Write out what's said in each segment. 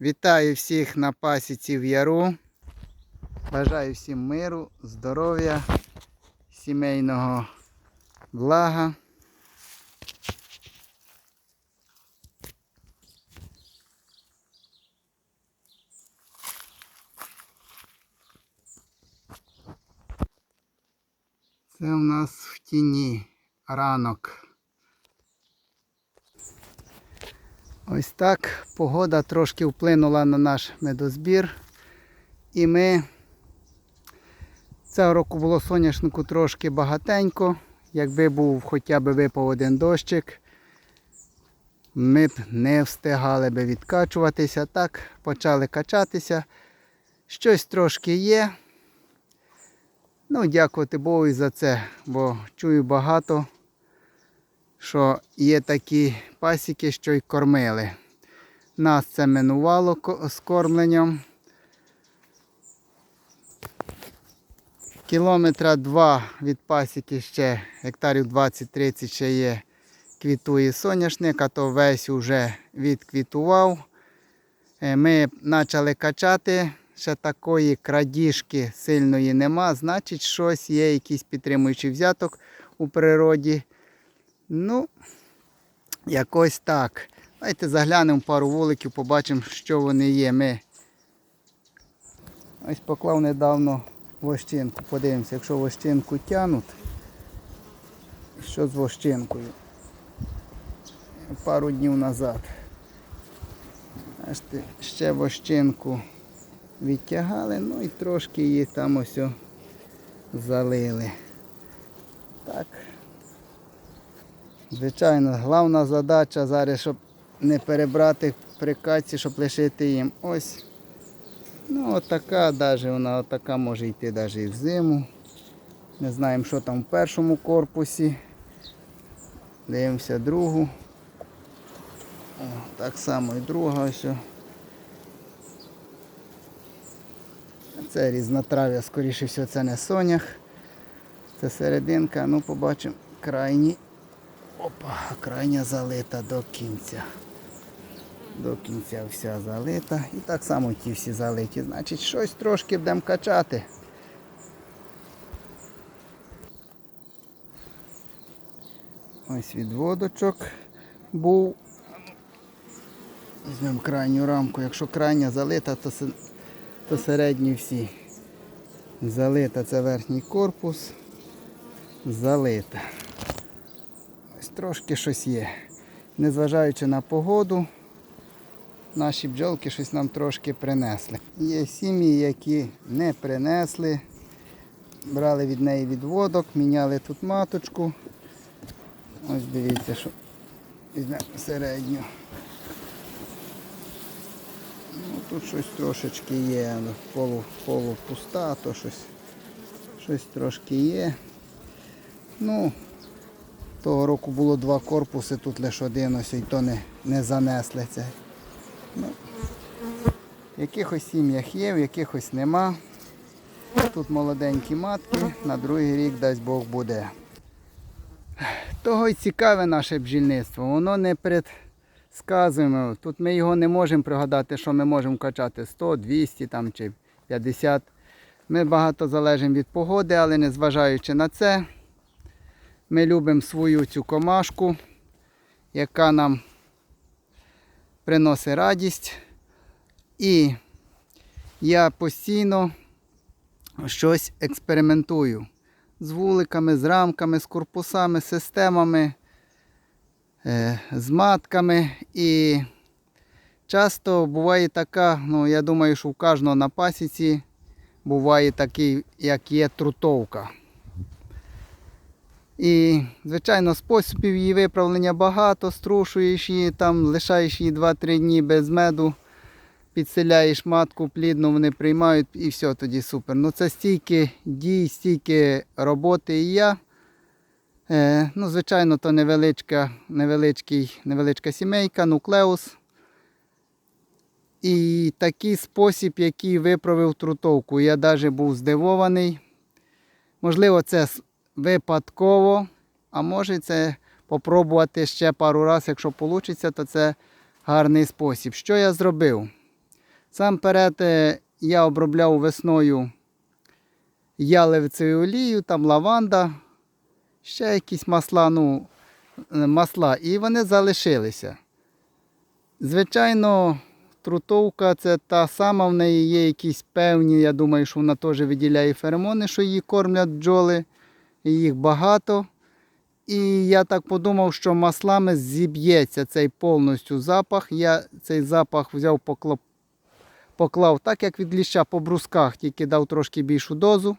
Вітаю всіх на пасіці в яру. Бажаю всім миру, здоров'я, сімейного блага. Це у нас в тіні ранок. Ось так погода трошки вплинула на наш медозбір. І ми цього року було соняшнику трошки багатенько. Якби був хоча б випав один дощик, ми б не встигали би відкачуватися. Так, почали качатися. Щось трошки є. Ну, дякувати Богу за це, бо чую багато що є такі пасіки, що й кормили. Нас це минувало з кормленням. Кілометра два від пасіки ще гектарів 20-30 ще є квітує соняшник, а то весь уже відквітував. Е, Ми почали качати, ще такої крадіжки сильної нема, значить щось є, якийсь підтримуючий взяток у природі. Ну, якось так. Давайте заглянемо пару вуликів, побачимо, що вони є. Ми ось поклав недавно вощинку. Подивимося, якщо вощинку тянуть, що з вощинкою? Пару днів назад. Бачите, ще вощинку відтягали, ну і трошки її там ось залили. Так. Звичайно, головна задача зараз, щоб не перебрати при каці, щоб лишити їм. Ось. Ну, отака, даже вона отака може йти навіть і в зиму. Не знаємо, що там в першому корпусі. Дивимося другу. О, так само і друга ось. Це різнотрав'я, скоріше всього, це не сонях. Це серединка, ну побачимо крайні. Опа, крайня залита до кінця. До кінця вся залита. І так само ті всі залиті. Значить, щось трошки будемо качати. Ось відводочок був. Візьмемо крайню рамку. Якщо крайня залита, то, то середні всі. Залита це верхній корпус. Залита. Ось трошки щось є. Незважаючи на погоду, наші бджолки щось нам трошки принесли. Є сім'ї, які не принесли. Брали від неї відводок, міняли тут маточку. Ось дивіться, що візьмемо середню. Ну, тут щось трошечки є, полу, полу пуста, то щось, щось трошки є. Ну, того року було два корпуси, тут лише один ось і то не, не занесли це. Ну, в якихось сім'ях є, в якихось нема. Тут молоденькі матки, на другий рік дасть Бог буде. Того й цікаве наше бджільництво, воно не предсказуємо. Тут ми його не можемо пригадати, що ми можемо качати 100, 200 там, чи 50. Ми багато залежимо від погоди, але незважаючи на це, ми любимо свою цю комашку, яка нам приносить радість. І я постійно щось експериментую з вуликами, з рамками, з корпусами, системами, е, з матками. І часто буває така, ну я думаю, що у кожного на пасіці буває такий, як є трутовка. І, звичайно, способів її виправлення багато, струшуєш її, там, лишаєш її 2-3 дні без меду, підселяєш матку плідну, вони приймають і все тоді супер. Ну це стільки дій, стільки роботи і я. Е, ну, звичайно, то невеличка, невеличкий, невеличка сімейка, нуклеус. І такий спосіб, який виправив трутовку. Я навіть був здивований. Можливо, це випадково, а може це попробувати ще пару разів, якщо вийде, то це гарний спосіб. Що я зробив? Сам перед е, я обробляв весною ялевицею олією, там лаванда, ще якісь масла, ну, е, масла, і вони залишилися. Звичайно, трутовка це та сама, в неї є якісь певні, я думаю, що вона теж виділяє феромони, що її кормлять бджоли, їх багато. І я так подумав, що маслами зіб'ється цей повністю запах. Я цей запах взяв, поклав, поклав так, як від ліща по брусках, тільки дав трошки більшу дозу.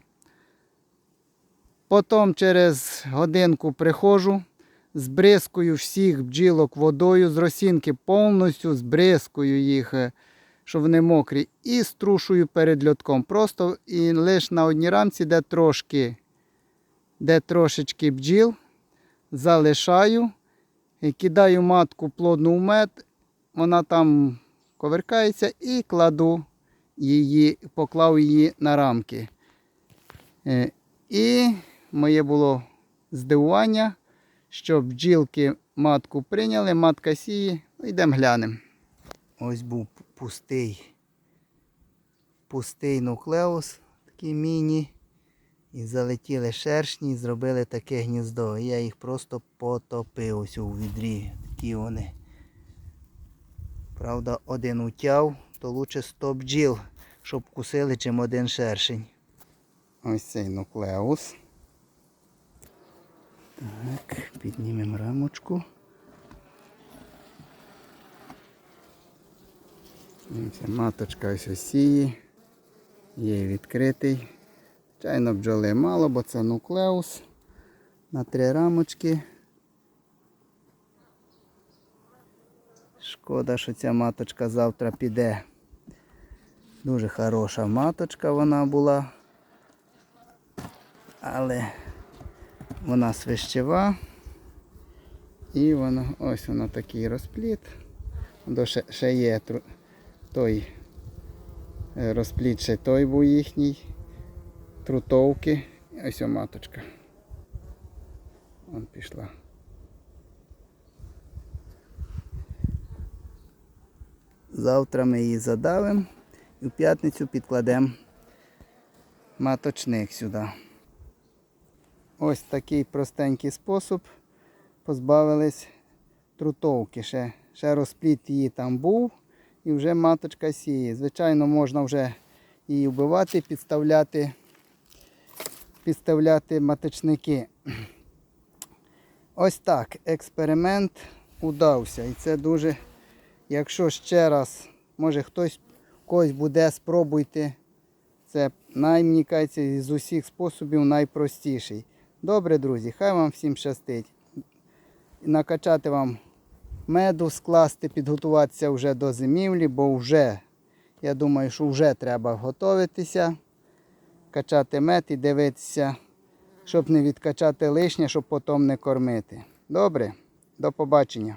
Потім через годинку приходжу, збризкую всіх бджілок водою з росінки, повністю збризкую їх, е, щоб вони мокрі, і струшую перед льотком. Просто і лише на одній рамці, де трошки, де трошечки бджіл, залишаю кидаю матку плодну в мед, вона там коверкається і кладу її, поклав її на рамки. Е, І моє було здивування, що бджілки матку прийняли, матка сіє, Ну, йдемо глянемо. Ось був пустий, пустий нуклеус, такий міні. І залетіли шершні, і зробили таке гніздо. Я їх просто потопив ось у відрі. Такі вони. Правда, один утяв, то лучше 100 бджіл, щоб кусили, чим один шершень. Ось цей нуклеус. Так, піднімемо рамочку. Маточка ось осіє. Є відкритий. Звичайно, бджоли мало, бо це нуклеус. На три рамочки. Шкода, що ця маточка завтра піде. Дуже хороша маточка вона була. Але вона свищева. І вона, ось вона такий розпліт. Ще, ще є той е, розпліт, ще той був їхній. Трутовки. Ось маточка. Вон пішла. Завтра ми її задавимо і в п'ятницю підкладемо маточник сюди. Ось такий простенький спосіб. Позбавились трутовки. Ще, ще розпліт її там був і вже маточка сіє. Звичайно, можна вже її вбивати, підставляти, підставляти маточники. Ось так. Експеримент удався. І це дуже, якщо ще раз, може хтось когось буде, спробуйте. Це най, з усіх способів найпростіший. Добре, друзі, хай вам всім щастить. Накачати вам меду, скласти, підготуватися вже до зимівлі, бо вже, я думаю, що вже треба готуватися, качати мед і дивитися, щоб не відкачати лишнє, щоб потім не кормити. Добре, до побачення.